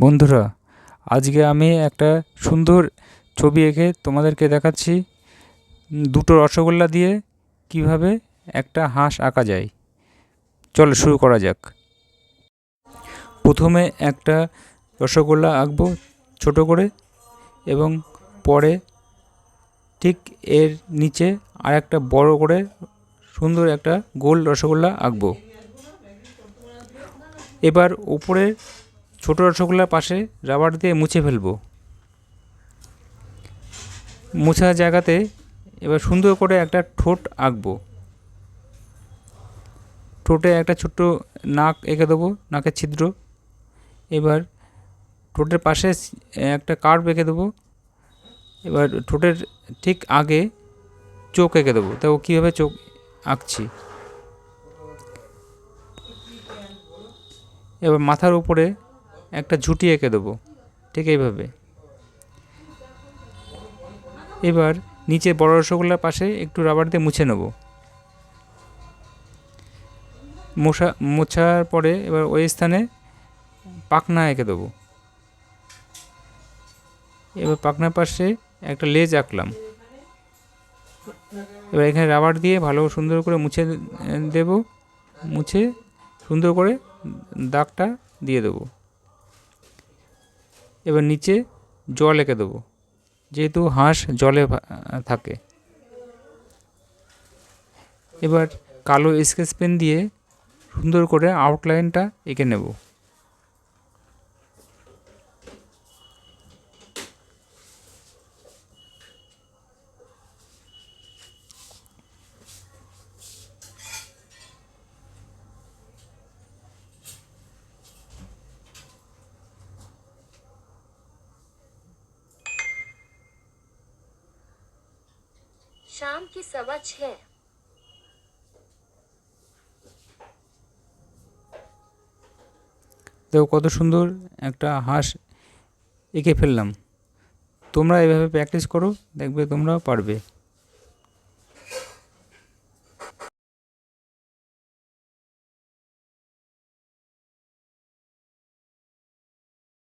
বন্ধুরা, আজকে আমি একটা সুন্দর ছবি এঁকে তোমাদেরকে দেখাচ্ছি। দুটো রসগোল্লা দিয়ে কীভাবে একটা হাঁস আঁকা যায়। চলো শুরু করা যাক। প্রথমে একটা রসগোল্লা আঁকবো ছোট করে এবং পরে ঠিক এর নিচে আর একটা বড় করে সুন্দর একটা গোল রসগোল্লা আঁকবো। এবার উপরের ছোট রসগোল্লার পাশে রাবার দিয়ে মুছে ফেলব। মোছা জায়গাতে এবার সুন্দর করে একটা ঠোঁট আঁকবো। ঠোঁটে একটা ছোট্ট নাক এঁকে দেবো, নাকের ছিদ্র। এবার ঠোঁটের পাশে একটা কার্ভ এঁকে দেবো। এবার ঠোঁটের ঠিক আগে চোখ এঁকে দেবো। তো কীভাবে চোখ আঁকছি। এবার মাথার উপরে একটা ঝুঁটি এঁকে দেবো, ঠিক এইভাবে। এবার নিচে বড় রসগোল্লার পাশে একটু রাবার দিয়ে মুছে নেব। মোছা, মোছার পরে এবার ওই স্থানে পাখনা এঁকে দেবো। এবার পাখনার পাশে একটা লেজ আঁকলাম। এবার এখানে রাবার দিয়ে ভালো সুন্দর করে মুছে দেব, মুছে সুন্দর করে দাগটা দিয়ে দেবো। এবার নিচে জল এঁকে দেবো। যেহেতু হাঁস জলে থাকে। এবার কালো স্কেচ পেন দিয়ে সুন্দর করে আউটলাইনটা এঁকে নেব। शाम की सवा छह দেখো কত সুন্দর একটা হাঁস এঁকে ফেললাম তোমরা এভাবে প্র্যাকটিস করো দেখবে তোমরাও পারবে